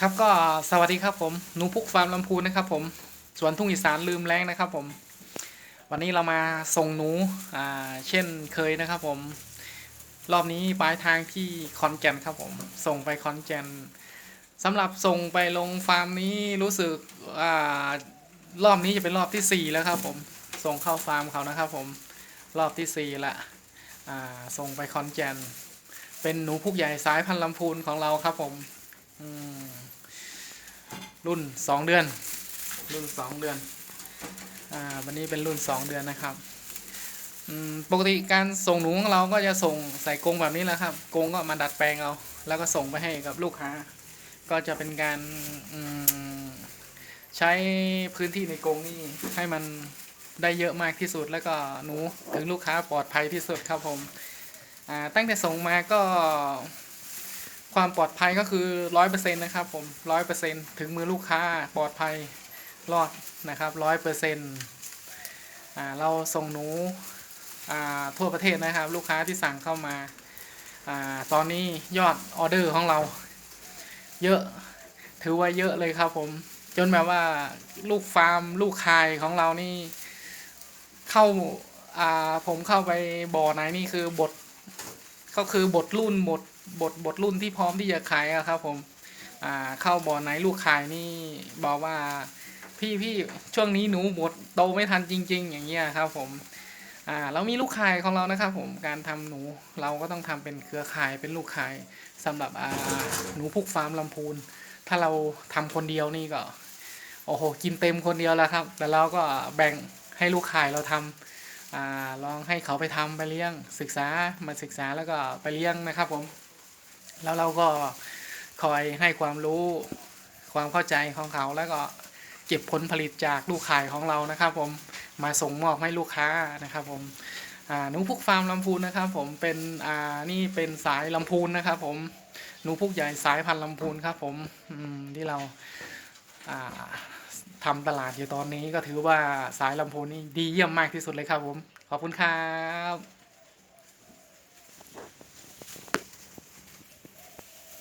ครับก็สวัสดีครับผมหนูพุกฟาร์มลำพูนนะครับผมสวนทุ่งอีสานลืมแรงนะครับผม วันนี้เรามาส่งหนูอ่าเช่นเคยนะครับผม รอบนี้ปลายทางที่คอนแกนครับผม ส่งไปคอนแกนสำหรับส่งไปลงฟาร์มนี้รู้สึกอ่ารอบนี้จะเป็นรอบที่สี่แล้วครับผม ส่งเข้าฟาร์มเขานะครับผมรอบที่สี่ละอ่าส่งไปคอนแกนเป็นหนูพุกใหญ่สายพันธุ์ลำพูนของเราครับผม รุ่นสองเดือน รุ่นสองเดือน อ่า วันนี้เป็นรุ่นสองเดือนนะครับปกติการส่งหนูของเราก็จะส่งใส่กรงแบบนี้แหละครับกรงก็มาดัดแปลงเอา แล้วก็ส่งไปให้กับลูกค้า ก็จะเป็นการใช้พื้นที่ในกรงนี่ให้มันได้เยอะมากที่สุดแล้วก็หนูถึงลูกค้าปลอดภัยที่สุดครับผมตั้งแต่ส่งมาก็ ความปลอดภัยก็คือร้อยเปอร์เซ็นต์นะครับผมร้อยเปอร์เซ็นต์ถึงมือลูกค้าปลอดภัยรอดนะครับร้อยเปอร์เซ็นต์เราส่งหนูทั่วประเทศนะครับ ลูกค้าที่สั่งเข้ามาอตอนนี้ยอดออเดอร์ของเรา เยอะถือว่าเยอะเลยครับผม จนแบบว่าลูกฟาร์มลูกคายของเรานี่เข้าผมเข้าไปบ่อไหนนี่คือบทก็คือบทรุ่นบท บทบทรุ่นที่พร้อมที่จะขายครับ ผม อ่า เข้าบ่อไหนลูกขายนี่บอกว่าพี่พี่ช่วงนี้หนูบดโตไม่ทันจริง ๆ อย่างเงี้ยครับ ผม อ่าเรามีลูกขายของเรานะครับ ผมการทำหนูเราก็ต้องทำเป็นเครือข่ายเป็นลูกขายสำหรับอ่าหนูพุกฟาร์มลำพูน ถ้าเราทำคนเดียวนี่ก็โอ้โหกินเต็มคนเดียวแล้วครับ แต่เราก็แบ่งให้ลูกขายเราทำอ่าลองให้เขาไปทำไปเลี้ยงศึกษามาศึกษาแล้วก็ไปเลี้ยงนะครับผม แล้วเราก็คอยให้ความรู้ความเข้าใจของเขาแล้วก็เก็บผลผลิตจากลูกขายของเรานะครับ ผมมาส่งมอบให้ลูกค้านะครับ ผมหนูพุกฟาร์มลำพูนนะครับ ผมเป็นอ่านี่เป็นสายลำพูนนะครับ ผมหนูพุกใหญ่สายพันธุ์ลำพูนครับ ผมอืมที่เราอ่าทำตลาดอยู่ตอนนี้ก็ถือว่าสายลำโพงนี่ดีเยี่ยมมากที่สุดเลยครับ ผมขอบคุณครับ